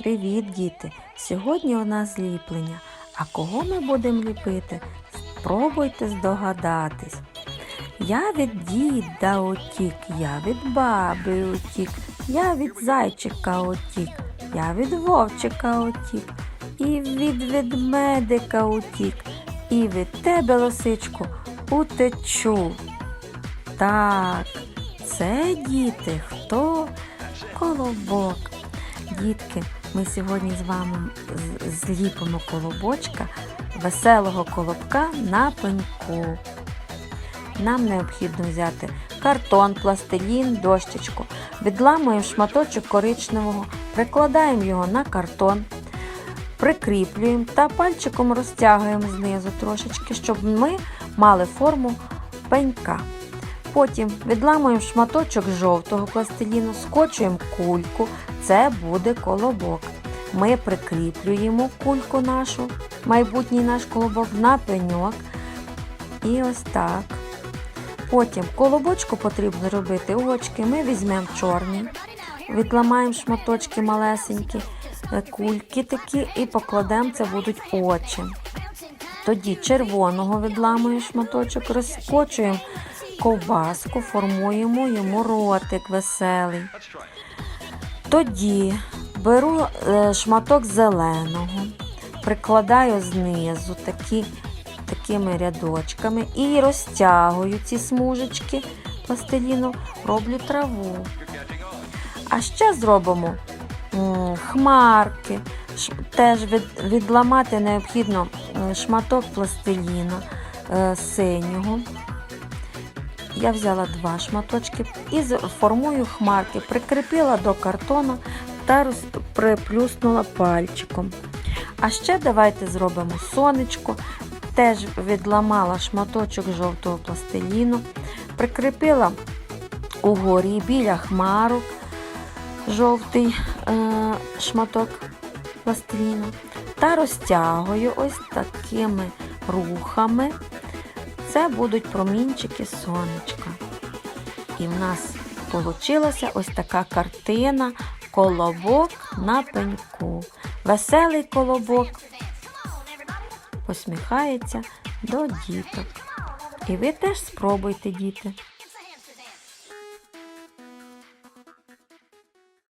Привіт, діти! Сьогодні у нас зліплення. А кого ми будемо ліпити? Спробуйте здогадатись. Я від діда утік, я від баби утік, я від зайчика утік, я від вовчика утік, і від ведмедика утік, і від тебе, лисичку, утечу. Так, це діти, хто? Колобок. Дітки, ми сьогодні з вами зліпимо колобочка, веселого колобка на пеньку. Нам необхідно взяти картон, пластилін, дощечку. Відламуємо шматочок коричневого, прикладаємо його на картон, прикріплюємо та пальчиком розтягуємо знизу трошечки, щоб ми мали форму пенька. Потім відламуємо шматочок жовтого пластиліну, скочуємо кульку, це буде колобок. Ми прикріплюємо кульку нашу, майбутній наш колобок на пеньок. І ось так. Потім колобочку потрібно робити очки. Ми візьмемо чорний, відламаємо шматочки малесенькі, е, кульки такі і покладемо, це будуть очі. Тоді червоного відламуємо шматочок, розкочуємо ковбаску, формуємо йому ротик веселий. Тоді беру е, шматок зеленого, прикладаю знизу такі, такими рядочками і розтягую ці смужечки пластиліну, роблю траву. А ще зробимо хмарки. Теж від, відламати необхідно шматок пластиліну е, синього. Я взяла два шматочки і формую хмарки, прикріпила до картону та приплюснула пальчиком. А ще давайте зробимо сонечко. Теж відламала шматочок жовтого пластиліну, прикріпила угорі біля хмарок жовтий е, шматок пластиліну та розтягую ось такими рухами. Це будуть промінчики сонечка. І в нас вийшла ось така картина колобок на пеньку. Веселий колобок посміхається до діток. І ви теж спробуйте, діти.